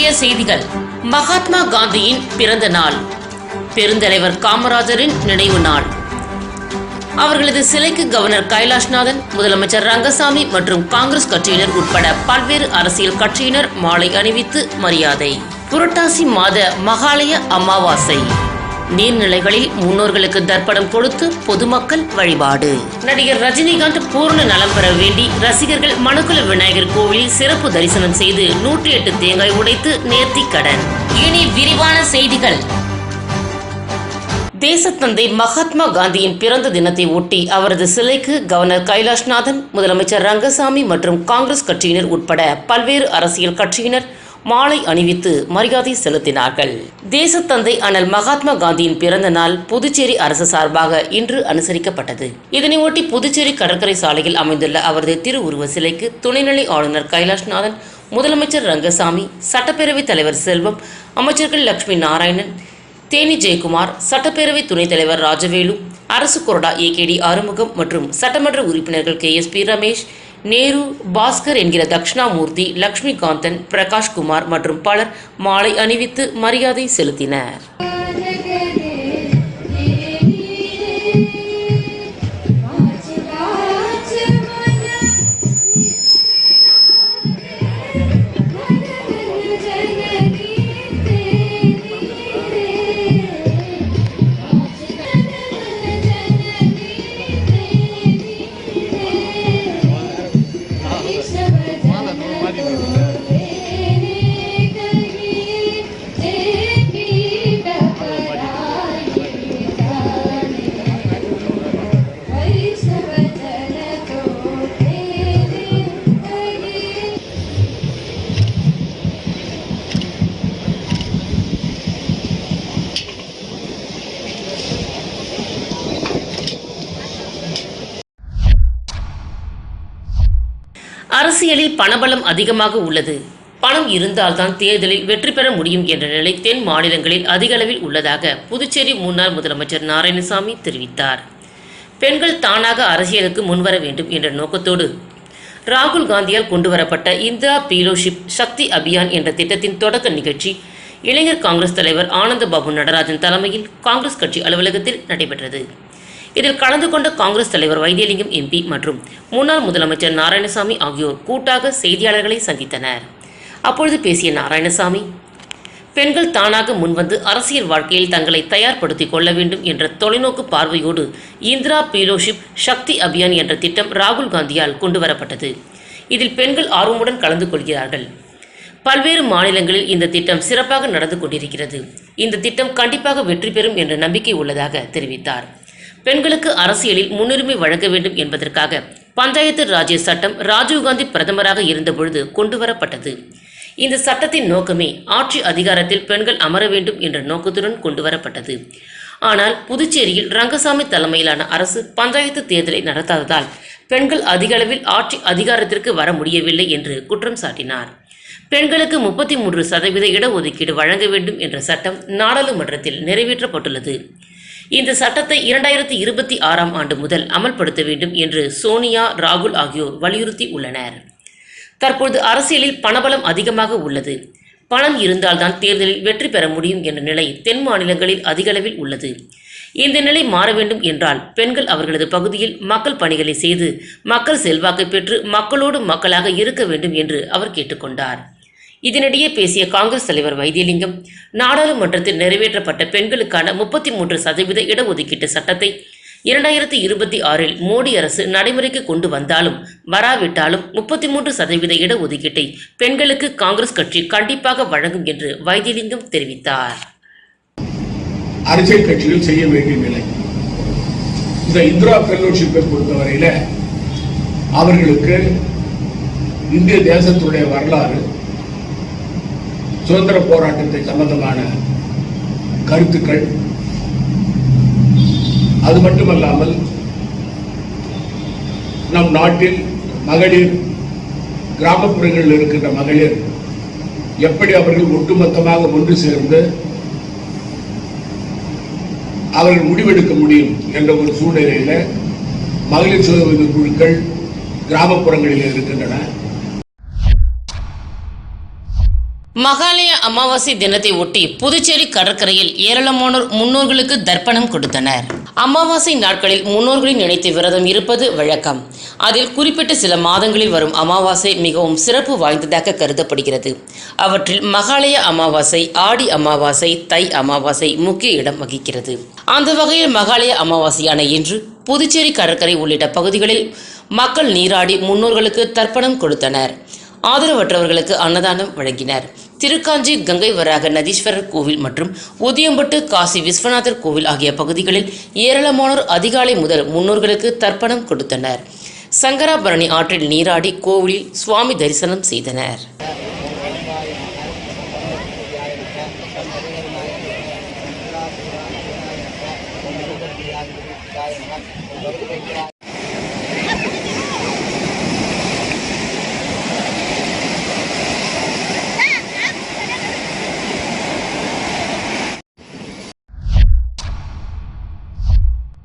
முக்கிய செய்திகள். மகாத்மா காந்தியின் பிறந்த நாள். பெருந்தலைவர் காமராஜரின் நினைவு நாள். அவர்களது சிலைக்கு கவர்னர் கைலாஷ்நாதன் முதலமைச்சர் ரங்கசாமி மற்றும் காங்கிரஸ் கட்சியினர் உட்பட பல்வேறு அரசியல் கட்சியினர் மாலை அணிவித்து மரியாதை. புரட்டாசி மாத மகாலய அமாவாசை. நீர்நிலைகளில் முன்னோர்களுக்கு தர்ப்பணம் கொடுத்து பொதுமக்கள் வழிபாடு. நடிகர் ரஜினிகாந்த் பூர்ண நலம் பெற வேண்டி ரசிகர்கள் மனுகுல விநாயகர் கோவிலில் சிறப்பு தரிசனம் செய்து நூற்றி எட்டு தேங்காய் உடைத்து நேர்த்தி கடன். இனி விரிவான செய்திகள். தேசத்தந்தை மகாத்மா காந்தியின் பிறந்த தினத்தை ஒட்டி அவரது சிலைக்கு கவர்னர் கைலாஷ்நாதன் முதலமைச்சர் ரங்கசாமி மற்றும் காங்கிரஸ் கட்சியினர் உட்பட பல்வேறு அரசியல் கட்சியினர் மாலை அணிவித்து மரியாதை செலுத்தினார்கள். தேசத்தந்தை அனல் மகாத்மா காந்தியின் பிறந்த நாள் புதுச்சேரி அரசு சார்பாக இன்று அனுசரிக்கப்பட்டது. இதனையொட்டி புதுச்சேரி கடற்கரை சாலையில் அமைந்துள்ள அவரது திருவுருவ சிலைக்கு துணைநிலை ஆளுநர் கைலாஷ்நாதன் முதலமைச்சர் ரங்கசாமி சட்டப்பேரவைத் தலைவர் செல்வம் அமைச்சர்கள் லட்சுமி நாராயணன் தேனி ஜெயக்குமார் சட்டப்பேரவை துணைத் தலைவர் ராஜவேலு அரசு கொறடா ஏகேடி ஆறுமுகம் மற்றும் சட்டமன்ற உறுப்பினர்கள் K S P Ramesh Nehru Bhaskar என்கிற தக்ஷணாமூர்த்தி லக்ஷ்மிகாந்தன் பிரகாஷ்குமார் மற்றும் பலர் மாலை அணிவித்து மரியாதை செலுத்தினர். பணபலம் அதிகமாக உள்ளது. பணம் இருந்தால்தான் தேர்தலில் வெற்றி பெற முடியும் என்ற நிலை தென் மாநிலங்களில் அதிக அளவில் உள்ளதாக புதுச்சேரி முன்னாள் முதலமைச்சர் நாராயணசாமி தெரிவித்தார். பெண்கள் தானாக அரசியலுக்கு முன்வர வேண்டும் என்ற நோக்கத்தோடு ராகுல் காந்தியால் கொண்டுவரப்பட்ட இந்திரா பீலோஷிப் சக்தி அபியான் என்ற திட்டத்தின் தொடக்க நிகழ்ச்சி இளைஞர் காங்கிரஸ் தலைவர் ஆனந்த பாபு நடராஜன் தலைமையில் காங்கிரஸ் கட்சி அலுவலகத்தில் நடைபெற்றது. இதில் கலந்து கொண்ட காங்கிரஸ் தலைவர் வைத்தியலிங்கம் எம்பி மற்றும் முன்னாள் முதலமைச்சர் நாராயணசாமி ஆகியோர் கூட்டாக செய்தியாளர்களை சந்தித்தனர். அப்பொழுது பேசிய நாராயணசாமி பெண்கள் தானாக முன்வந்து அரசியல் வாழ்க்கையில் தங்களை தயார்படுத்திக் கொள்ள வேண்டும் என்ற தொலைநோக்கு பார்வையோடு இந்திரா பீலோஷிப் சக்தி அபியான் என்ற திட்டம் ராகுல் காந்தியால் கொண்டுவரப்பட்டது இதில் பெண்கள் ஆர்வமுடன் கலந்து கொள்கிறார்கள். பல்வேறு மாநிலங்களில் இந்த திட்டம் சிறப்பாக நடந்து கொண்டிருக்கிறது. இந்த திட்டம் கண்டிப்பாக வெற்றி பெறும் என்ற நம்பிக்கை உள்ளதாக தெரிவித்தார். பெண்களுக்கு அரசியலில் முன்னுரிமை வழங்க வேண்டும் என்பதற்காக பஞ்சாயத்து ராஜ்ய சட்டம் ராஜீவ்காந்தி பிரதமராக இருந்தபொழுது கொண்டுவரப்பட்டது. இந்த சட்டத்தின் நோக்கமே ஆட்சி அதிகாரத்தில் பெண்கள் அமர வேண்டும் என்ற நோக்கத்துடன் கொண்டுவரப்பட்டது. ஆனால் புதுச்சேரியில் ரங்கசாமி தலைமையிலான அரசு பஞ்சாயத்து தேர்தலை நடத்தாததால் பெண்கள் அதிக அளவில் ஆட்சி அதிகாரத்திற்கு வர முடியவில்லை என்று குற்றம் சாட்டினார். பெண்களுக்கு முப்பத்தி மூன்று சதவீத இடஒதுக்கீடு வழங்க வேண்டும் என்ற சட்டம் நாடாளுமன்றத்தில் நிறைவேற்றப்பட்டுள்ளது. இந்த சட்டத்தை இரண்டாயிரத்தி இருபத்தி ஆறாம் ஆண்டு முதல் அமல்படுத்த வேண்டும் என்று சோனியா ராகுல் ஆகியோர் வலியுறுத்தி உள்ளனர். தற்பொழுது அரசியலில் பணபலம் அதிகமாக உள்ளது. பணம் இருந்தால்தான் தேர்தலில் வெற்றி பெற முடியும் என்ற நிலை தென் மாநிலங்களில் அதிகளவில் உள்ளது. இந்த நிலை மாற வேண்டும் என்றால் பெண்கள் அவர்களது பகுதியில் மக்கள் பணிகளை செய்து மக்கள் செல்வாக்கை பெற்று மக்களோடு மக்களாக இருக்க வேண்டும் என்று அவர் கேட்டுக்கொண்டார். இதனிடையே பேசிய காங்கிரஸ் தலைவர் வைத்தியலிங்கம் நாடாளுமன்றத்தில் நிறைவேற்றப்பட்ட பெண்களுக்கான முப்பத்தி மூன்று சதவீத இடஒதுக்கீட்டு சட்டத்தை இரண்டாயிரத்தி இருபத்தி ஆறில் மோடி அரசு நடைமுறைக்கு கொண்டு வந்தாலும் வராவிட்டாலும் முப்பத்தி மூன்று சதவீத இடஒதுக்கீட்டை பெண்களுக்கு காங்கிரஸ் கட்சி கண்டிப்பாக வழங்கும் என்று வைத்தியலிங்கம் தெரிவித்தார். அரசியல் கட்சிகள் செய்ய வேண்டிய நிலை. இந்த இந்திரா ஃபெல்லோஷிப்பை பொறுத்தவரையில அவர்களுக்கு இந்திய தேசத்துடைய வரலாறு சுதந்திர போராட்டத்தை சம்பந்தமான கருத்துக்கள். அது மட்டுமல்லாமல் நம் நாட்டில் மகளிர் கிராமப்புறங்களில் இருக்கின்ற மகளிர் எப்படி அவர்கள் ஒட்டுமொத்தமாக ஒன்று சேர்ந்து அவர்கள் முடிவெடுக்க முடியும் என்ற ஒரு சூழ்நிலையில் மகளிர் சுய உதவி குழுக்கள் கிராமப்புறங்களில் இருக்கின்றன. மகாலய அமாவாசை தினத்தை ஒட்டி புதுச்சேரி கடற்கரையில் ஏராளமானோர் முன்னோர்களுக்கு தர்ப்பணம் கொடுத்தனர். அமாவாசை நாட்களில் முன்னோர்களை நினைத்து விரதம் இருப்பது வழக்கம். அதில் குறிப்பிட்ட சில மாதங்களில் வரும் அமாவாசை மிகவும் சிறப்பு வாய்ந்ததாக கருதப்படுகிறது. அவற்றில் மகாலய அமாவாசை ஆடி அமாவாசை தை அமாவாசை முக்கிய இடம் வகிக்கிறது. அந்த வகையில் மகாலய அமாவாசையான இன்று புதுச்சேரி கடற்கரை உள்ளிட்ட பகுதிகளில் மக்கள் நீராடி முன்னோர்களுக்கு தர்ப்பணம் கொடுத்தனர். ஆதரவற்றவர்களுக்கு அன்னதானம் வழங்கினர். திருக்காஞ்சி கங்கை வராக நதீஸ்வரர் கோவில் மற்றும் உதியம்பட்டு காசி விஸ்வநாதர் கோவில் ஆகிய பகுதிகளில் ஏராளமானோர் அதிகாலை முதல் முன்னோர்களுக்கு தர்ப்பணம் கொடுத்தனர். சங்கராபரணி ஆற்றில் நீராடி கோவிலில் சுவாமி தரிசனம் செய்தனர்.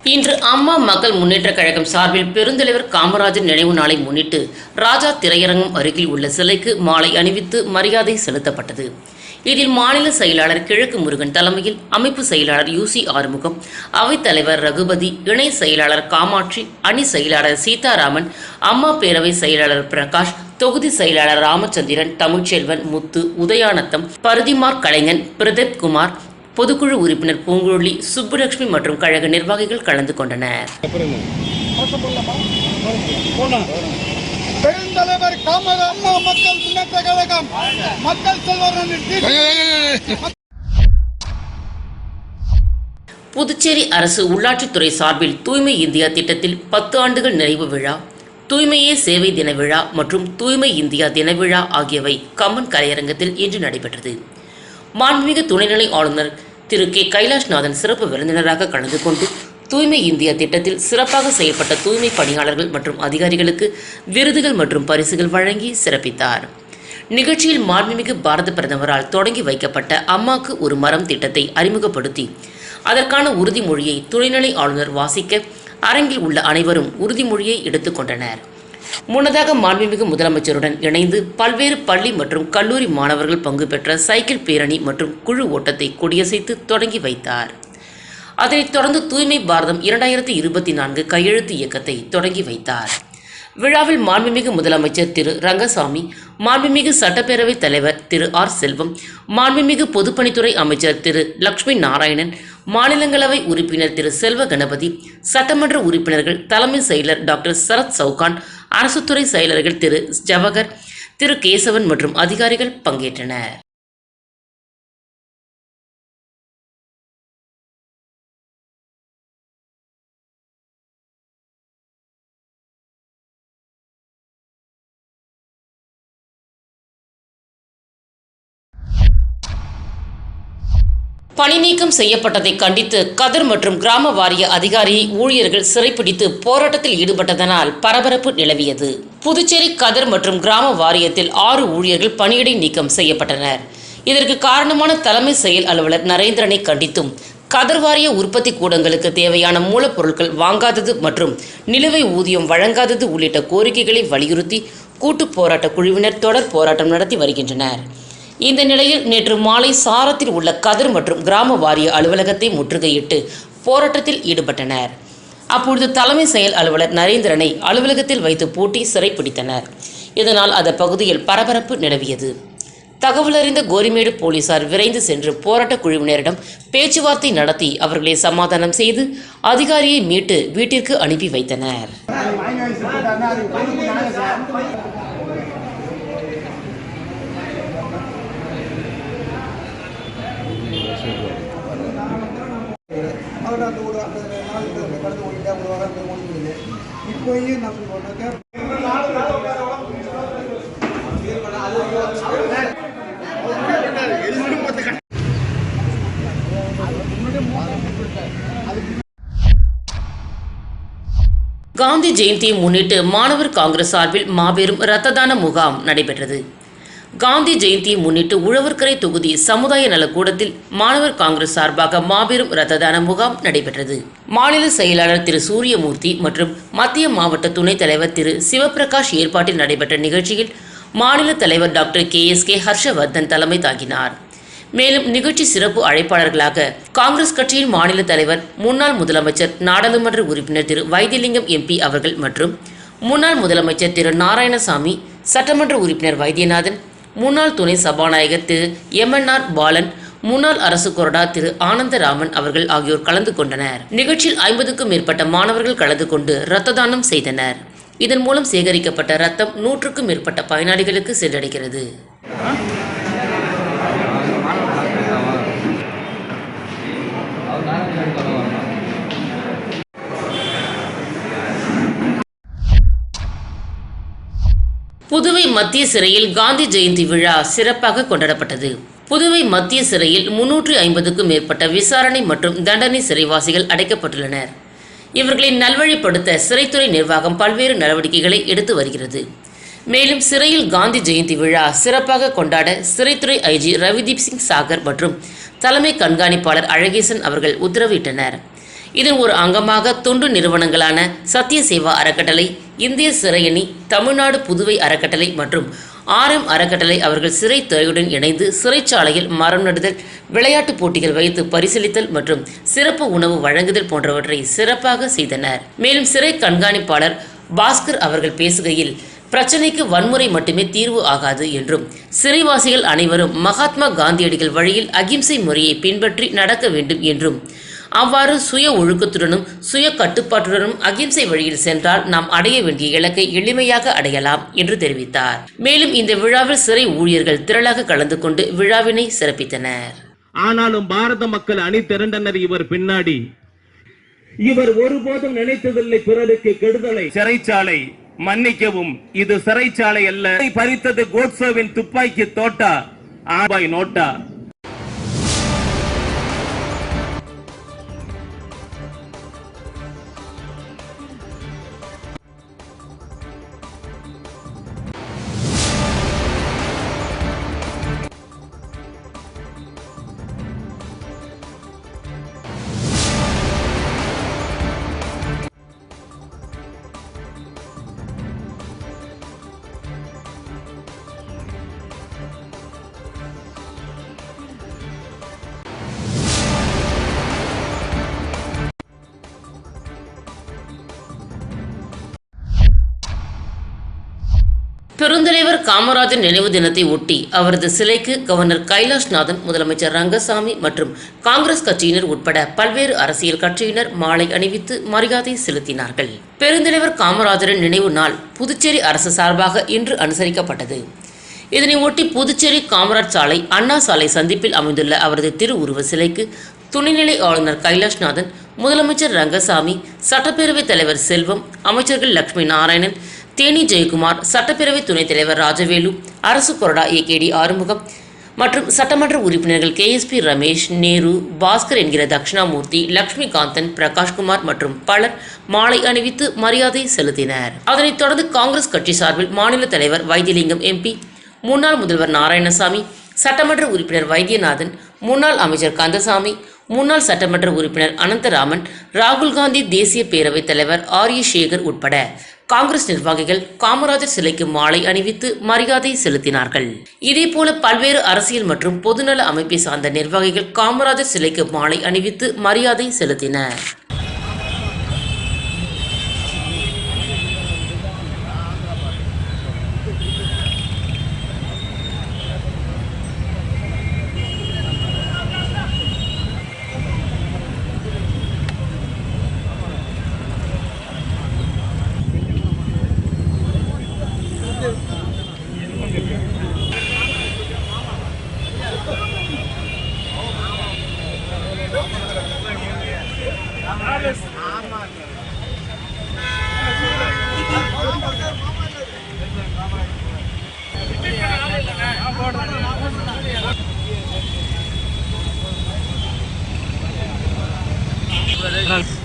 இன்று அம்மா மக்கள் முன்னேற்றக் கழகம் சார்பில் பெருந்தலைவர் காமராஜர் நினைவு நாளை முன்னிட்டு ராஜா திரையரங்கம் அருகில் உள்ள சிலைக்கு மாலை அணிவித்து மரியாதை செலுத்தப்பட்டது. இதில் மாநில செயலாளர் கிழக்கு முருகன் தலைமையில் அமைப்பு செயலாளர் யூசி ஆறுமுகம் அவைத்தலைவர் ரகுபதி இணை செயலாளர் காமாட்சி அணி செயலாளர் சீதாராமன் அம்மா பேரவை செயலாளர் பிரகாஷ் தொகுதி செயலாளர் ராமச்சந்திரன் தமிழ்ச்செல்வன் முத்து உதயானத்தம் பருதிமார் கலைஞன் பிரதீப் குமார் பொதுக்குழு உறுப்பினர் பூங்குழலி சுப்புலட்சுமி மற்றும் கழக நிர்வாகிகள் கலந்து கொண்டனர். பெருந்தலைவர் காமர அம்மா மக்கள் முன்னேற்ற கழகம் மக்கள் செல்வரன் புதுச்சேரி அரசு உள்ளாட்சித்துறை சார்பில் தூய்மை இந்தியா திட்டத்தில் பத்து ஆண்டுகள் நிறைவு விழா தூய்மையே சேவை தின விழா மற்றும் தூய்மை இந்தியா தின விழா ஆகியவை கம்மன் கலையரங்கத்தில் இன்று நடைபெற்றது. மாண்புமிகு துணைநிலை ஆளுநர் திரு கே கைலாஷ்நாதன் சிறப்பு விருந்தினராக கலந்து கொண்டு தூய்மை இந்தியா திட்டத்தில் சிறப்பாக செயல்பட்ட தூய்மை பணியாளர்கள் மற்றும் அதிகாரிகளுக்கு விருதுகள் மற்றும் பரிசுகள் வழங்கி சிறப்பித்தார். நிகழ்ச்சியில் மாண்புமிகு பாரத பிரதமரால் தொடங்கி வைக்கப்பட்ட அம்மாக்கு ஒரு மரம் திட்டத்தை அறிமுகப்படுத்தி அதற்கான உறுதிமொழியை துணைநிலை ஆளுநர் வாசிக்க அரங்கில் உள்ள அனைவரும் உறுதிமொழியை எடுத்துக்கொண்டனர் முன்னதாக மாண்புமிகு முதலமைச்சருடன் இணைந்து பல்வேறு பள்ளி மற்றும் கல்லூரி மாணவர்கள் பங்கு பெற்ற சைக்கிள் பேரணி மற்றும் குழு ஓட்டத்தை கொடியசைத்து தொடங்கி வைத்தார். அதனைத் தொடர்ந்து தூய்மை பாரதம் இரண்டாயிரத்தி இருபத்தி நான்கு கையெழுத்து இயக்கத்தை தொடங்கி வைத்தார். விழாவில் மாண்புமிகு முதலமைச்சர் திரு ரங்கசாமி மாண்புமிகு சட்டப்பேரவைத் தலைவர் திரு ஆர் செல்வம் மாண்புமிகு பொதுப்பணித்துறை அமைச்சர் திரு லக்ஷ்மி நாராயணன் மாநிலங்களவை உறுப்பினர் திரு செல்வ கணபதி சட்டமன்ற உறுப்பினர்கள் தலைமை செயலர் டாக்டர் சரத் சவுகான் அரசுத்துறை செயலர்கள் திரு ஜவஹர் திரு கேசவன் மற்றும் அதிகாரிகள் பங்கேற்றனர். பணி நீக்கம் செய்யப்பட்டதை கண்டித்து கதர் மற்றும் கிராம வாரிய அதிகாரி ஊழியர்கள் சிறைப்பிடித்து போராட்டத்தில் ஈடுபட்டதனால் பரபரப்பு நிலவியது. புதுச்சேரி கதர் மற்றும் கிராம வாரியத்தில் ஆறு ஊழியர்கள் பணியிடை நீக்கம் செய்யப்பட்டனர். இதற்கு காரணமான தலைமை செயல் அலுவலர் நரேந்திரனை கண்டித்தும் கதர் வாரிய உற்பத்தி கூடங்களுக்கு தேவையான மூலப்பொருட்கள் வாங்காதது மற்றும் நிலுவை ஊதியம் வழங்காதது உள்ளிட்ட கோரிக்கைகளை வலியுறுத்தி கூட்டுப் போராட்ட குழுவினர் தொடர் போராட்டம் நடத்தி வருகின்றனர். இந்த நிலையில் நேற்று மாலை சாரத்தில் உள்ள கதிர் மற்றும் கிராம வாரிய அலுவலகத்தை முற்றுகையிட்டு போராட்டத்தில் ஈடுபட்டனர். அப்பொழுது தலைமை செயல் அலுவலர் நரேந்திரனை அலுவலகத்தில் வைத்து பூட்டி சிறைப்பிடித்தனர் இதனால் அந்த பகுதியில் பரபரப்பு நிலவியது. தகவலறிந்த கோரிமேடு போலீசார் விரைந்து சென்று போராட்ட குழுவினரிடம் பேச்சுவார்த்தை நடத்தி அவர்களை சமாதானம் செய்து அதிகாரியை மீட்டு வீட்டிற்கு அனுப்பி வைத்தனர். அவர் அந்த ஒரு அந்த கடந்து ஓடிட்டா ஒரு வாரம் ஓடிடுது இப்போயும் காந்தி ஜெயந்தியை முன்னிட்டு மாணவர் காங்கிரஸ் சார்பில் மாபெரும் இரத்த தான முகாம் நடைபெற்றது. காந்தி ஜெயந்தியை முன்னிட்டு உழவர்கரை தொகுதி சமுதாய நலக்கூடத்தில் மாணவர் காங்கிரஸ் சார்பாக மாபெரும் ரத்த தான முகாம் நடைபெற்றது. மாநில செயலாளர் திரு சூரியமூர்த்தி மற்றும் மத்திய மாவட்ட துணைத் தலைவர் திரு சிவபிரகாஷ் ஏற்பாட்டில் நடைபெற்ற நிகழ்ச்சியில் மாநில தலைவர் doctor K S K Harshavardhan தலைமை தாங்கினார். மேலும் நிகழ்ச்சி சிறப்பு அழைப்பாளர்களாக காங்கிரஸ் கட்சியின் மாநில தலைவர் முன்னாள் முதலமைச்சர் நாடாளுமன்ற உறுப்பினர் திரு வைத்தியலிங்கம் எம்பி அவர்கள் மற்றும் முன்னாள் முதலமைச்சர் திரு நாராயணசாமி சட்டமன்ற உறுப்பினர் வைத்தியநாதன் முன்னாள் துணை சபாநாயகர் திரு எம்என்ஆர் பாலன் முன்னாள் அரசு கொறடா திரு ஆனந்தராமன் அவர்கள் ஆகியோர் கலந்து கொண்டனர். நிகழ்ச்சியில் ஐம்பதுக்கும் மேற்பட்ட மாணவர்கள் கலந்து கொண்டு இரத்த தானம் செய்தனர். இதன் மூலம் சேகரிக்கப்பட்ட ரத்தம் நூற்றுக்கும் மேற்பட்ட பயனாளிகளுக்கு சென்றடைகிறது. புதுவை மத்திய சிறையில் காந்தி ஜெயந்தி விழா சிறப்பாக கொண்டாடப்பட்டது. புதுவை மத்திய சிறையில் முன்னூற்று ஐம்பதுக்கும் மேற்பட்ட விசாரணை மற்றும் தண்டனை சிறைவாசிகள் அடைக்கப்பட்டுள்ளனர். இவர்களை நல்வழிப்படுத்த சிறைத்துறை நிர்வாகம் பல்வேறு நடவடிக்கைகளை எடுத்து வருகிறது. மேலும் சிறையில் காந்தி ஜெயந்தி விழா சிறப்பாக கொண்டாட சிறைத்துறை ஐஜி ரவிதீப் சிங் சாகர் மற்றும் தலைமை கண்காணிப்பாளர் அழகேசன் அவர்கள் உத்தரவிட்டனர். இதன் ஒரு அங்கமாக தொண்டு நிறுவனங்களான சத்திய சேவா அறக்கட்டளை இந்திய சிறையணி தமிழ்நாடு புதுவை அறக்கட்டளை மற்றும் ஆர்எம் அறக்கட்டளை அவர்கள் சிறை துறையுடன் இணைந்து சிறைச்சாலையில் மரம் நடுதல் விளையாட்டுப் போட்டிகள் வைத்து பரிசீலித்தல் மற்றும் சிறப்பு உணவு வழங்குதல் போன்றவற்றை சிறப்பாக செய்தனர். மேலும் சிறை கண்காணிப்பாளர் பாஸ்கர் அவர்கள் பேசுகையில் பிரச்சனைக்கு வன்முறை மட்டுமே தீர்வு ஆகாது என்றும் சிறைவாசிகள் அனைவரும் மகாத்மா காந்தியடிகள் வழியில் அகிம்சை முறையை பின்பற்றி நடக்க வேண்டும் என்றும் அவ்வாறு சுய ஒழுக்கத்துடனும் சுய கட்டுப்பாட்டுடனும் அகிம்சை வழியில் சென்றால் நாம் அடைய வேண்டிய இலக்கை எளிமையாக அடையலாம் என்று தெரிவித்தார். மேலும் இந்த விழாவில் சிறை ஊழியர்கள் திரளாக கலந்து கொண்டு விழாவினை சிறப்பித்தனர். ஆனாலும் பாரத மக்கள் அணி திரண்டனர் இவர் பின்னாடி. இவர் ஒருபோதும் நினைத்ததில்லை பிறருக்கு கெடுதலை. சிறைச்சாலை மன்னிக்கவும் இது சிறைச்சாலை அல்ல. பறித்தது கோட்சோவின் துப்பாக்கி தோட்டா? ஆபாய் நோட்டா. பெருந்தலைவர் காமராஜர் நினைவு தினத்தை ஒட்டி அவரது சிலைக்கு கவர்னர் கைலாஷ்நாதன் முதலமைச்சர் ரங்கசாமி மற்றும் காங்கிரஸ் கட்சியினர் உட்பட பல்வேறு அரசியல் கட்சியினர் மாலை அணிவித்து மரியாதை செலுத்தினார்கள். பெருந்தலைவர் காமராஜரின் நினைவு நாள் புதுச்சேரி அரசு சார்பாக இன்று அனுசரிக்கப்பட்டது. இதனை ஒட்டி புதுச்சேரி காமராஜ் சாலை அண்ணா சாலை சந்திப்பில் அமைந்துள்ள அவரது திருவுருவ சிலைக்கு துணைநிலை ஆளுநர் கைலாஷ்நாதன் முதலமைச்சர் ரங்கசாமி சட்டப்பேரவைத் தலைவர் செல்வம் அமைச்சர்கள் லட்சுமி நாராயணன் தேனி ஜெயக்குமார் சட்டப்பேரவை துணைத் தலைவர் ராஜவேலு அரசு கொறடா ஏகேடி ஆறுமுகம் மற்றும் சட்டமன்ற உறுப்பினர்கள் கேஎஸ்பி ரமேஷ் நேரு பாஸ்கர் என்கிற தட்சிணாமூர்த்தி லக்ஷ்மிகாந்தன் பிரகாஷ்குமார் மற்றும் பலர் மாலை அணிவித்து மரியாதை செலுத்தினர். அதனைத் தொடர்ந்து காங்கிரஸ் கட்சி சார்பில் மாநில தலைவர் வைத்தியலிங்கம் எம்பி முன்னாள் முதல்வர் நாராயணசாமி சட்டமன்ற உறுப்பினர் வைத்தியநாதன் முன்னாள் அமைச்சர் கந்தசாமி முன்னாள் சட்டமன்ற உறுப்பினர் அனந்தராமன் ராகுல் காந்தி தேசிய பேரவைத் தலைவர் ஆரிய சேகர் உட்பட காங்கிரஸ் நிர்வாகிகள் காமராஜர் சிலைக்கு மாலை அணிவித்து மரியாதை செலுத்தினார்கள். இதேபோல பல்வேறு அரசியல் மற்றும் பொதுநல அமைப்பை சார்ந்த நிர்வாகிகள் காமராஜர் சிலைக்கு மாலை அணிவித்து மரியாதை செலுத்தினர். காமராஜரின்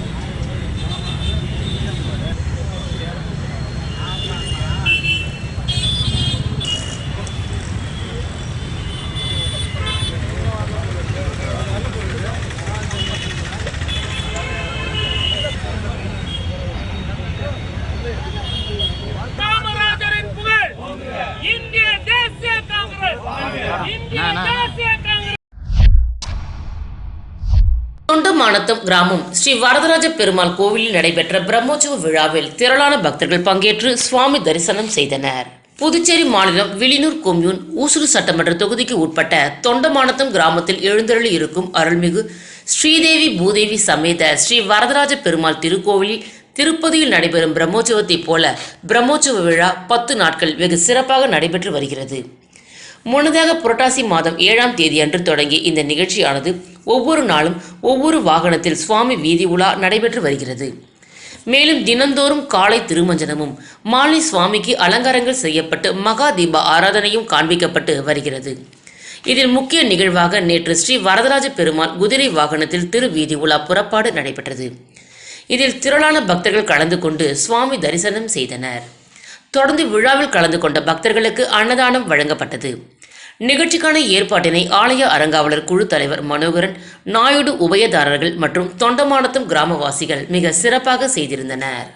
தொண்டமானத்தம் கிராமம் ஸ்ரீ வரதராஜ பெருமாள் கோவிலில் நடைபெற்ற பிரம்மோற்சவ விழாவில் திரளான பக்தர்கள் பங்கேற்று சுவாமி தரிசனம் செய்தனர். புதுச்சேரி மாநிலம் விளினூர் கொம்யூன் ஊசுறு சட்டமன்ற தொகுதிக்கு உட்பட்ட தொண்டமானத்தம் கிராமத்தில் எழுந்தருளி இருக்கும் அருள்மிகு ஸ்ரீதேவி பூதேவி சமேத ஸ்ரீ வரதராஜ பெருமாள் திருக்கோவிலில் திருப்பதியில் நடைபெறும் பிரம்மோற்சவத்தைப் போல பிரம்மோற்சவ விழா பத்து நாட்கள் வெகு சிறப்பாக நடைபெற்று வருகிறது. முன்னதாக புரட்டாசி மாதம் ஏழாம் தேதி அன்று தொடங்கிய இந்த நிகழ்ச்சியானது ஒவ்வொரு நாளும் ஒவ்வொரு வாகனத்தில் சுவாமி வீதி உலா நடைபெற்று வருகிறது. மேலும் தினந்தோறும் காலை திருமஞ்சனமும் மாலை சுவாமிக்கு அலங்காரங்கள் செய்யப்பட்டு மகா தீப ஆராதனையும் காண்பிக்கப்பட்டு வருகிறது. இதில் முக்கிய நிகழ்வாக நேற்று ஸ்ரீ வரதராஜ பெருமாள் குதிரை வாகனத்தில் திருவீதி உலா புறப்பாடு நடைபெற்றது. இதில் திரளான பக்தர்கள் கலந்து கொண்டு சுவாமி தரிசனம் செய்தனர். தொடர்ந்து விழாவில் கலந்து கொண்ட பக்தர்களுக்கு அன்னதானம் வழங்கப்பட்டது. நிகழ்ச்சிக்கான ஏற்பாட்டினை ஆலய அறங்காவலர் குழு தலைவர் மனோகரன் நாயுடு உபயதாரர்கள் மற்றும் தொண்டமானத்தம் கிராமவாசிகள் மிக சிறப்பாக செய்திருந்தனர்.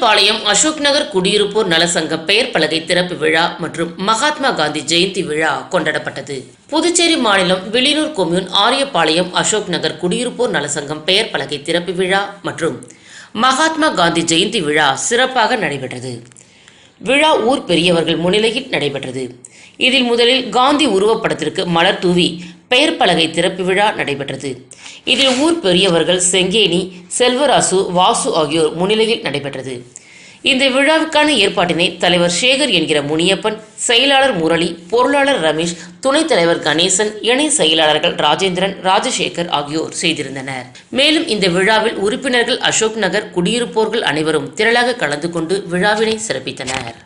ஆரியபாளையம் அசோக் நகர் குடியிருப்போர் நலசங்க பெயர் பலகை திறப்பு விழா மற்றும் மகாத்மா காந்தி ஜெயந்தி விழா கொண்டாடப்பட்டது. புதுச்சேரி மாநிலம் விளினூர் கொம்யூன் ஆரியபாளையம் அசோக் நகர் குடியிருப்போர் நலசங்கம் பெயர் பலகை திறப்பு விழா மற்றும் மகாத்மா காந்தி ஜெயந்தி விழா சிறப்பாக நடைபெற்றது. விழா ஊர் பெரியவர்கள் முன்னிலையில் நடைபெற்றது. இதில் முதலில் காந்தி உருவப்படத்திற்கு மலர் தூவி பெயர் பலகை திறப்பு விழா நடைபெற்றது. இதில் ஊர் பெரியவர்கள் செங்கேனி செல்வராசு வாசு ஆகியோர் முன்னிலையில் நடைபெற்றது. இந்த விழாவுக்கான ஏற்பாட்டினை தலைவர் சேகர் என்கிற முனியப்பன் செயலாளர் முரளி பொருளாளர் ரமேஷ் துணைத் தலைவர் கணேசன் இணை செயலாளர்கள் ராஜேந்திரன் ராஜசேகர் ஆகியோர் செய்திருந்தனர். மேலும் இந்த விழாவில் உறுப்பினர்கள் அசோக் நகர் குடியிருப்போர்கள் அனைவரும் திரளாக கலந்து கொண்டு விழாவினை சிறப்பித்தனர்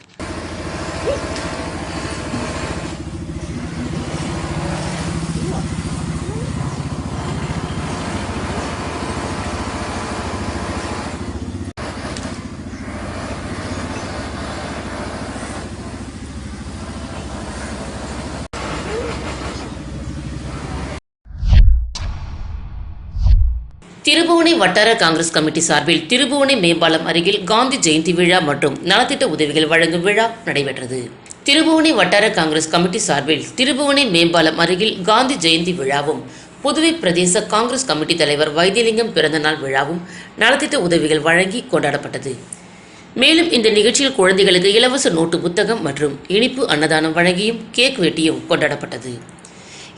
திருபுவனை வட்டார காங்கிரஸ் கமிட்டி சார்பில் திருபுவனை மேம்பாலம் அருகில் காந்தி ஜெயந்தி விழா மற்றும் நலத்திட்ட உதவிகள் வழங்கும் விழா நடைபெற்றது. திருபுவனை வட்டார காங்கிரஸ் கமிட்டி சார்பில் திருபுவனை மேம்பாலம் அருகில் காந்தி ஜெயந்தி விழாவும் புதுவை பிரதேச காங்கிரஸ் கமிட்டி தலைவர் வைத்தியலிங்கம் பிறந்தநாள் விழாவும் நலத்திட்ட உதவிகள் வழங்கி கொண்டாடப்பட்டது. மேலும் இந்த நிகழ்ச்சியில் குழந்தைகளுக்கு இலவச நோட்டு புத்தகம் மற்றும் இனிப்பு அன்னதானம் வழங்கியும் கேக் வெட்டியும் கொண்டாடப்பட்டது.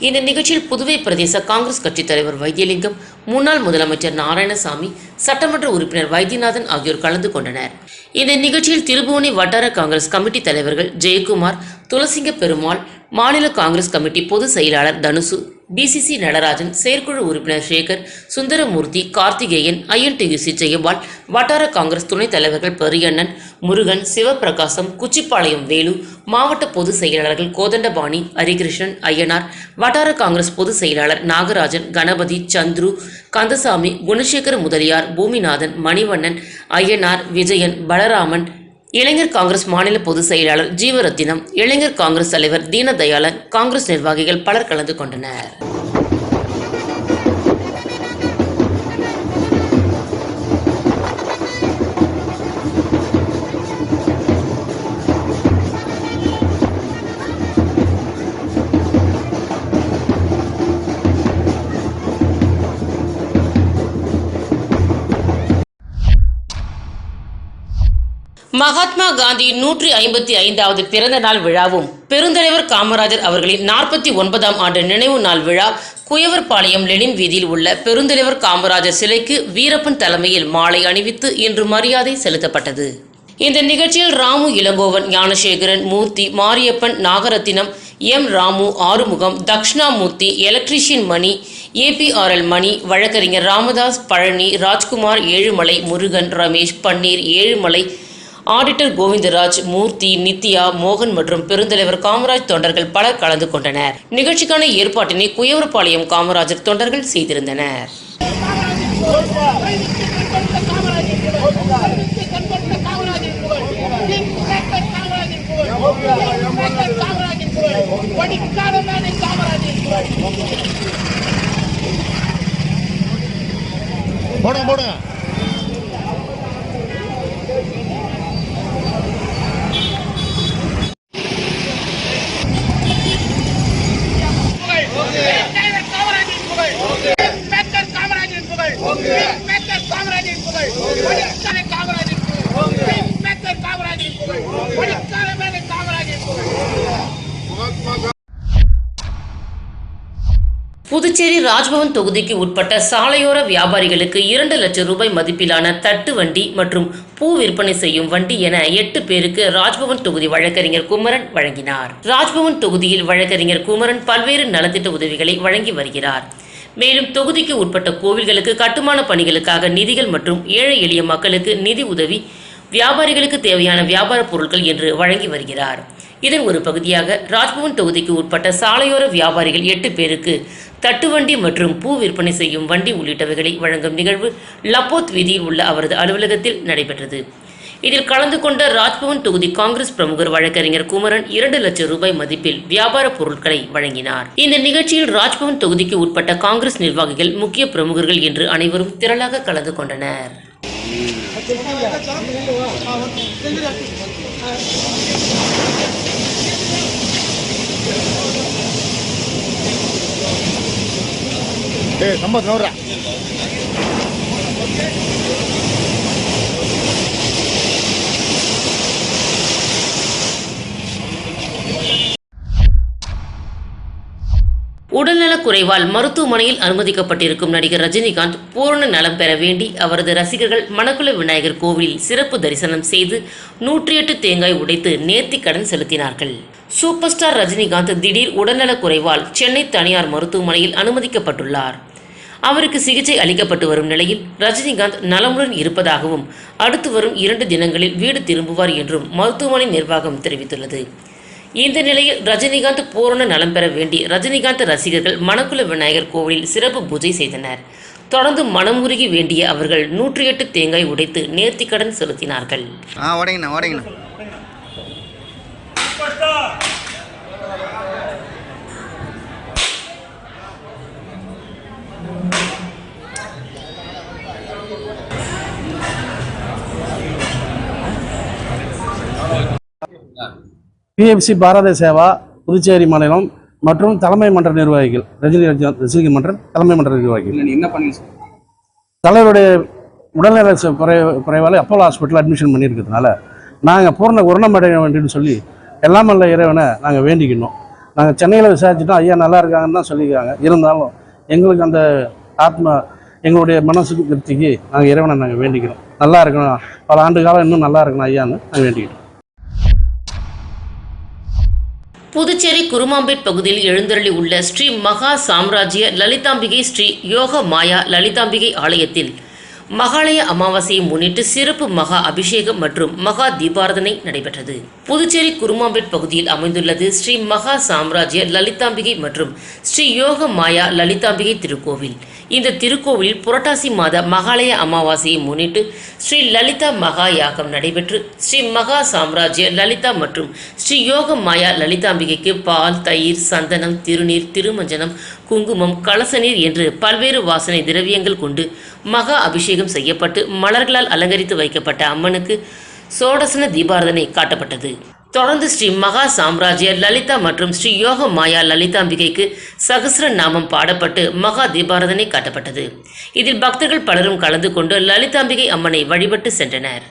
இந்த நிகழ்ச்சியில் புதுவை பிரதேச காங்கிரஸ் கட்சித் தலைவர் வைத்தியலிங்கம் முன்னாள் முதலமைச்சர் நாராயணசாமி சட்டமன்ற உறுப்பினர் வைத்தியநாதன் ஆகியோர் கலந்து கொண்டனர். இந்த நிகழ்ச்சியில் திருபுவனை வட்டார காங்கிரஸ் கமிட்டி தலைவர்கள் ஜெயக்குமார் துளசிங்க பெருமாள் மாநில காங்கிரஸ் கமிட்டி பொதுச் செயலாளர் தனுசு பிசிசி நடராஜன் செயற்குழு உறுப்பினர் சேகர் சுந்தரமூர்த்தி கார்த்திகேயன் ஐஎன்டியூசி ஜெயபால் வட்டார காங்கிரஸ் துணைத் தலைவர்கள் பெரியண்ணன் முருகன் சிவபிரகாசம் குச்சிப்பாளையம் வேலு மாவட்ட பொதுச் செயலாளர்கள் கோதண்டபாணி ஹரிகிருஷ்ணன் ஐயனார் வட்டார காங்கிரஸ் பொதுச் செயலாளர் நாகராஜன் கணபதி சந்துரு கந்தசாமி குணசேகர முதலியார் பூமிநாதன் மணிவண்ணன் ஐயனார் விஜயன் பலராமன் இளைஞர் காங்கிரஸ் மாநில பொதுச் செயலாளர் ஜீவரத்தினம் இளைஞர் காங்கிரஸ் தலைவர் தீனதயாளன் காங்கிரஸ் நிர்வாகிகள் பலர் கலந்து கொண்டனர். மகாத்மா காந்தி நூற்றி ஐம்பத்தி ஐந்தாவது பிறந்த நாள் விழாவும் பெருந்தலைவர் காமராஜர் அவர்களின் நாற்பத்தி ஒன்பதாம் ஆண்டு நினைவு நாள் விழா குயவர்பாளையம் லெனின் வீதியில் உள்ள பெருந்தலைவர் காமராஜர் சிலைக்கு வீரப்பன் தலைமையில் மாலை அணிவித்து இன்று மரியாதை செலுத்தப்பட்டது. இந்த நிகழ்ச்சியில் Ramu Ilangovan Gnanasekaran Murthy Mariappan Nagarathinam M Ramu Arumugam Dakshinamurthy electrician Mani APRL Mani வழக்கறிஞர் ராமதாஸ் பழனி ராஜ்குமார் ஏழுமலை முருகன் ரமேஷ் பன்னீர் ஏழுமலை ஆடிட்டர் கோவிந்தராஜ் மூர்த்தி நித்யா மோகன் மற்றும் பெருந்தலைவர் காமராஜ் தொண்டர்கள் பலர் கலந்து கொண்டனர். நிகழ்ச்சிக்கான ஏற்பாட்டினை குயவர்பாளையம் காமராஜர் தொண்டர்கள் செய்திருந்தனர். போடுங்க போடுங்க. புதுச்சேரி ராஜ்பவன் தொகுதிக்கு உட்பட்ட சாலையோர வியாபாரிகளுக்கு இரண்டு லட்சம் ரூபாய் மதிப்பிலான தட்டு வண்டி மற்றும் பூ விற்பனை செய்யும் வண்டி என எட்டு பேருக்கு ராஜ்பவன் தொகுதி வழக்கறிஞர் குமரன் வழங்கினார். ராஜ்பவன் தொகுதியில் வழக்கறிஞர் குமரன் பல்வேறு நலத்திட்ட உதவிகளை வழங்கி வருகிறார். மேலும் தொகுதிக்கு உட்பட்ட கோவில்களுக்கு கட்டுமான பணிகளுக்காக நிதிகள் மற்றும் ஏழை எளிய மக்களுக்கு நிதி உதவி வியாபாரிகளுக்கு தேவையான வியாபார பொருட்கள் என்று வழங்கி வருகிறார். இதன் ஒரு பகுதியாக ராஜ்பவன் தொகுதிக்கு உட்பட்ட சாலையோர வியாபாரிகள் எட்டு பேருக்கு தட்டுவண்டி மற்றும் பூ விற்பனை செய்யும் வண்டி உள்ளிட்டவைகளை வழங்கும் நிகழ்வு லப்போத் வீதியில் உள்ள அவரது அலுவலகத்தில் நடைபெற்றது. இதில் கலந்து கொண்ட ராஜ்பவன் தொகுதி காங்கிரஸ் பிரமுகர் வழக்கறிஞர் குமரன் இரண்டு லட்சம் ரூபாய் மதிப்பில் வியாபார பொருட்களை வழங்கினார். இந்த நிகழ்ச்சியில் ராஜ்பவன் தொகுதிக்கு உட்பட்ட காங்கிரஸ் நிர்வாகிகள் முக்கிய பிரமுகர்கள் என்று அனைவரும் திரளாக கலந்து கொண்டனர். ஏய் சம்பத் நோடுறா உடல்நலக் குறைவால் மருத்துவமனையில் அனுமதிக்கப்பட்டிருக்கும் நடிகர் ரஜினிகாந்த் பூரண நலம் பெற வேண்டி அவரது ரசிகர்கள் மணக்குள விநாயகர் கோவிலில் சிறப்பு தரிசனம் செய்து நூற்றி எட்டு தேங்காய் உடைத்து நேர்த்தி கடன் செலுத்தினார்கள். சூப்பர் ஸ்டார் ரஜினிகாந்த் திடீர் உடல்நலக் குறைவால் சென்னை தனியார் மருத்துவமனையில் அனுமதிக்கப்பட்டுள்ளார். அவருக்கு சிகிச்சை அளிக்கப்பட்டு வரும் நிலையில் ரஜினிகாந்த் நலமுடன் இருப்பதாகவும் அடுத்து வரும் இரண்டு தினங்களில் வீடு திரும்புவார் என்றும் மருத்துவமனை நிர்வாகம் தெரிவித்துள்ளது. இந்த நிலையில் ரஜினிகாந்த் பூரண நலம் பெற வேண்டி ரஜினிகாந்த் ரசிகர்கள் மணக்குள விநாயகர் கோவிலில் சிறப்பு பூஜை செய்தனர் தொடர்ந்து மனமுருகி வேண்டிய அவர்கள் நூற்றி எட்டு தேங்காய் உடைத்து நேர்த்திக்கடன் செலுத்தினார்கள் Yeah. பிஎஃப்சி பாரத சேவா புதுச்சேரி மாநிலம் மற்றும் தலைமை மன்ற நிர்வாகிகள். ரஜினி ரஜ- ரசிகர் மன்ற தலைமை மன்ற நிர்வாகிகள். என்ன பண்ணி தலைவருடைய உடல்நல குறை குறைவால் அப்போலோ ஹாஸ்பிட்டல் அட்மிஷன் பண்ணியிருக்கிறதுனால நாங்கள் பூர்ண குணமடைய வேண்டும்னு சொல்லி எல்லாம் வல்ல இறைவனை நாங்கள் வேண்டிக்கணும் நாங்கள் சென்னையில் விசாரிச்சுட்டோம் ஐயா நல்லா இருக்காங்கன்னு தான் சொல்லியிருக்காங்க. இருந்தாலும் எங்களுக்கு அந்த ஆத்மா எங்களுடைய மனசு திருப்திக்கு நாங்கள் இறைவனை நாங்கள் வேண்டிக்கிறோம். நல்லா இருக்கணும். பல ஆண்டு காலம் இன்னும் நல்லா இருக்கணும் ஐயான்னு நாங்கள் வேண்டிக்கிறோம் புதுச்சேரி குருமாம்பேட் பகுதியில் எழுந்தருளி உள்ள ஸ்ரீ மகா சாம்ராஜ்ய லலிதாம்பிகை ஸ்ரீ யோக மாயா லலிதாம்பிகை ஆலயத்தில் மகாலய அமாவாசையை முன்னிட்டு சிறப்பு மகா அபிஷேகம் மற்றும் மகா தீபாரதனை நடைபெற்றது. புதுச்சேரி குருமாம்பேட் பகுதியில் அமைந்துள்ளது ஸ்ரீ மகா சாம்ராஜ்ய லலிதாம்பிகை மற்றும் ஸ்ரீ யோக மாயா லலிதாம்பிகை திருக்கோவில். இந்த திருக்கோவிலில் புரட்டாசி மாத மகாலய அமாவாசையை முன்னிட்டு ஸ்ரீ லலிதா மகா யாகம் நடைபெற்று ஸ்ரீ மகா சாம்ராஜ்ய லலிதா மற்றும் ஸ்ரீ யோக மாயா லலிதாம்பிகைக்கு பால் தயிர் சந்தனம் திருநீர் திருமஞ்சனம் குங்குமம் கலசநீர் என்று பல்வேறு வாசனை திரவியங்கள் கொண்டு மகா அபிஷேகம் செய்யப்பட்டு மலர்களால் அலங்கரித்து வைக்கப்பட்ட அம்மனுக்கு சோடசன தீபாரதனை காட்டப்பட்டது. தொடர்ந்து ஸ்ரீ மகா சாம்ராஜ்ய லலிதா மற்றும் ஸ்ரீ யோக மாயா லலிதாம்பிகைக்கு சகசிர நாமம் பாடப்பட்டு மகா தீபாரதனை காட்டப்பட்டது. இதில் பக்தர்கள் பலரும் கலந்து கொண்டு லலிதாம்பிகை அம்மனை வழிபட்டு சென்றனர்.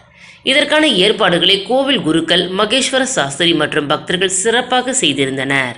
இதற்கான ஏற்பாடுகளை கோவில் குருக்கள் மகேஸ்வர சாஸ்திரி மற்றும் பக்தர்கள் சிறப்பாக செய்திருந்தனர்.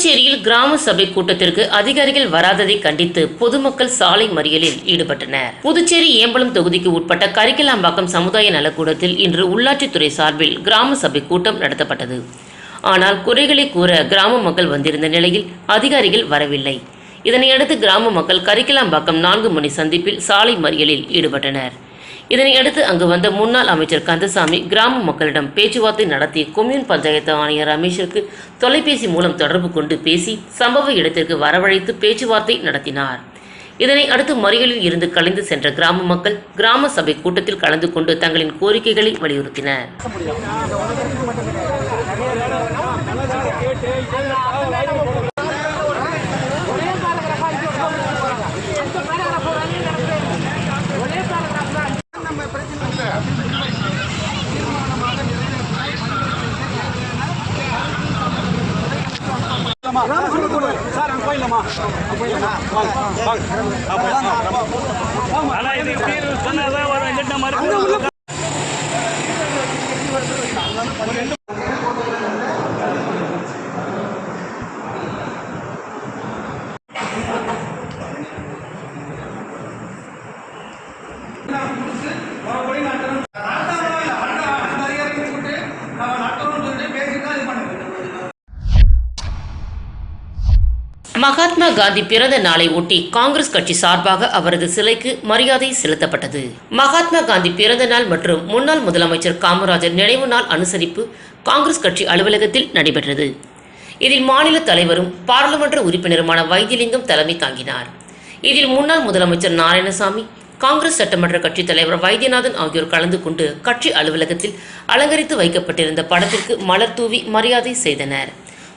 புதுச்சேரியில் கிராம சபை கூட்டத்திற்கு அதிகாரிகள் வராததை கண்டித்து பொதுமக்கள் சாலை மறியலில் ஈடுபட்டனர். புதுச்சேரி ஏம்பலம் தொகுதிக்கு உட்பட்ட கரிக்கலாம்பாக்கம் சமுதாய நலக்கூடத்தில் இன்று உள்ளாட்சித்துறை சார்பில் கிராம சபை கூட்டம் நடத்தப்பட்டது. ஆனால் குறைகளை கூற கிராம மக்கள் வந்திருந்த நிலையில் அதிகாரிகள் வரவில்லை. இதனையடுத்து கிராம மக்கள் கரிக்கலாம்பாக்கம் நான்கு மணி சந்திப்பில் சாலை மறியலில் ஈடுபட்டனர். இதனையடுத்து அங்கு வந்த முன்னாள் அமைச்சர் கந்தசாமி கிராம மக்களிடம் பேச்சுவார்த்தை நடத்தி கொம்யூன் பஞ்சாயத்து ஆணையர் ரமேஷிற்கு தொலைபேசி மூலம் தொடர்பு கொண்டு பேசி சம்பவ இடத்திற்கு வரவழைத்து பேச்சுவார்த்தை நடத்தினார். இதனை அடுத்து மறியலில் இருந்து கலைந்து சென்ற கிராம மக்கள் கிராம சபை கூட்டத்தில் கலந்து கொண்டு தங்களின் கோரிக்கைகளை வலியுறுத்தினர். போயிடலாமா சார் அங்கே போயிடலாமா போயிடலாமா ஆனால் இது சொன்னதான் வரும் எங்கிட்ட மறுபடியும் மகாத்மா காந்தி பிறந்த நாளை ஒட்டி காங்கிரஸ் கட்சி சார்பாக அவரது சிலைக்கு மரியாதை செலுத்தப்பட்டது. மகாத்மா காந்தி பிறந்த நாள் மற்றும் முன்னாள் முதலமைச்சர் காமராஜர் நினைவு நாள் அனுசரிப்பு காங்கிரஸ் கட்சி அலுவலகத்தில் நடைபெற்றது. இதில் மாநில தலைவரும் பாராளுமன்ற உறுப்பினருமான வைத்தியலிங்கம் தலைமை தாங்கினார். இதில் முன்னாள் முதலமைச்சர் நாராயணசாமி காங்கிரஸ் சட்டமன்ற கட்சித் தலைவர் வைத்தியநாதன் ஆகியோர் கலந்து கொண்டு கட்சி அலுவலகத்தில் அலங்கரித்து வைக்கப்பட்டிருந்த படத்திற்கு மலர் தூவி மரியாதை செய்தனர்.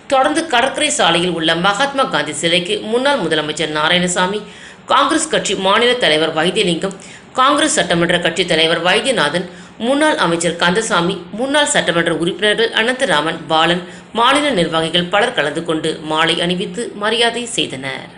தொடர்ந்து கடற்கரை சாலையில் உள்ள மகாத்மா காந்தி சிலைக்கு முன்னாள் முதலமைச்சர் நாராயணசாமி காங்கிரஸ் கட்சி மாநில தலைவர் வைத்தியலிங்கம் காங்கிரஸ் சட்டமன்ற கட்சித் தலைவர் வைத்தியநாதன் முன்னாள் அமைச்சர் கந்தசாமி முன்னாள் சட்டமன்ற உறுப்பினர்கள் அனந்தராமன் பாலன் மாநில நிர்வாகிகள் பலர் கலந்து கொண்டு மாலை அணிவித்து மரியாதை செய்தனர்.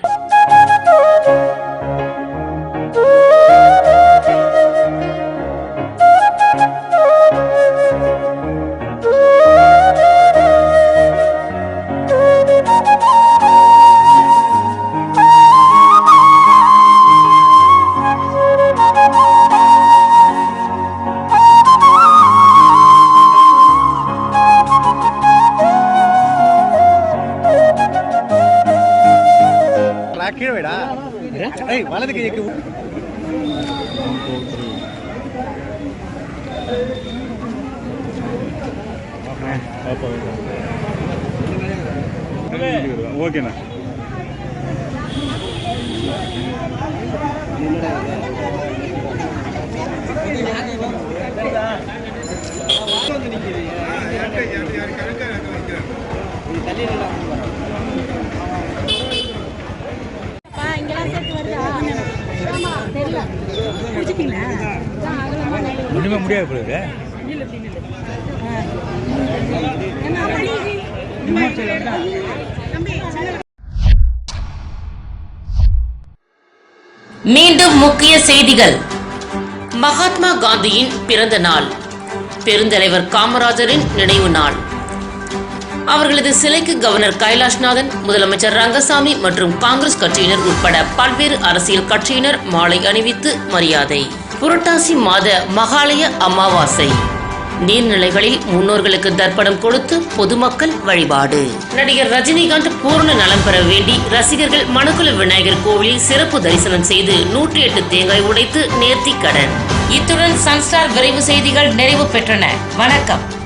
ஒன்றுமே முடியாது போல மீண்டும் முக்கிய செய்திகள். மகாத்மா காந்தியின் பிறந்த நாள். பெருந்தலைவர் காமராஜரின் நினைவு நாள். அவர்களது சிலைக்கு கவர்னர் கைலாஷ்நாதன் முதலமைச்சர் ரங்கசாமி மற்றும் காங்கிரஸ் கட்சியினர் உட்பட பல்வேறு அரசியல் கட்சியினர் மாலை அணிவித்து மரியாதை. புரட்டாசி மாத மகாலய அமாவாசை. நீர்நிலைகளில் முன்னோர்களுக்கு தர்ப்பணம் கொடுத்து பொதுமக்கள் வழிபாடு. நடிகர் ரஜினிகாந்த் பூர்ண நலம் பெற வேண்டி ரசிகர்கள் மணக்குல விநாயகர் கோவிலில் சிறப்பு தரிசனம் செய்து நூற்றி எட்டு தேங்காய் உடைத்து நேர்த்தி கடன் இத்துடன் சன்ஸ்டார் விரைவு செய்திகள் நிறைவு பெற்றன. வணக்கம்.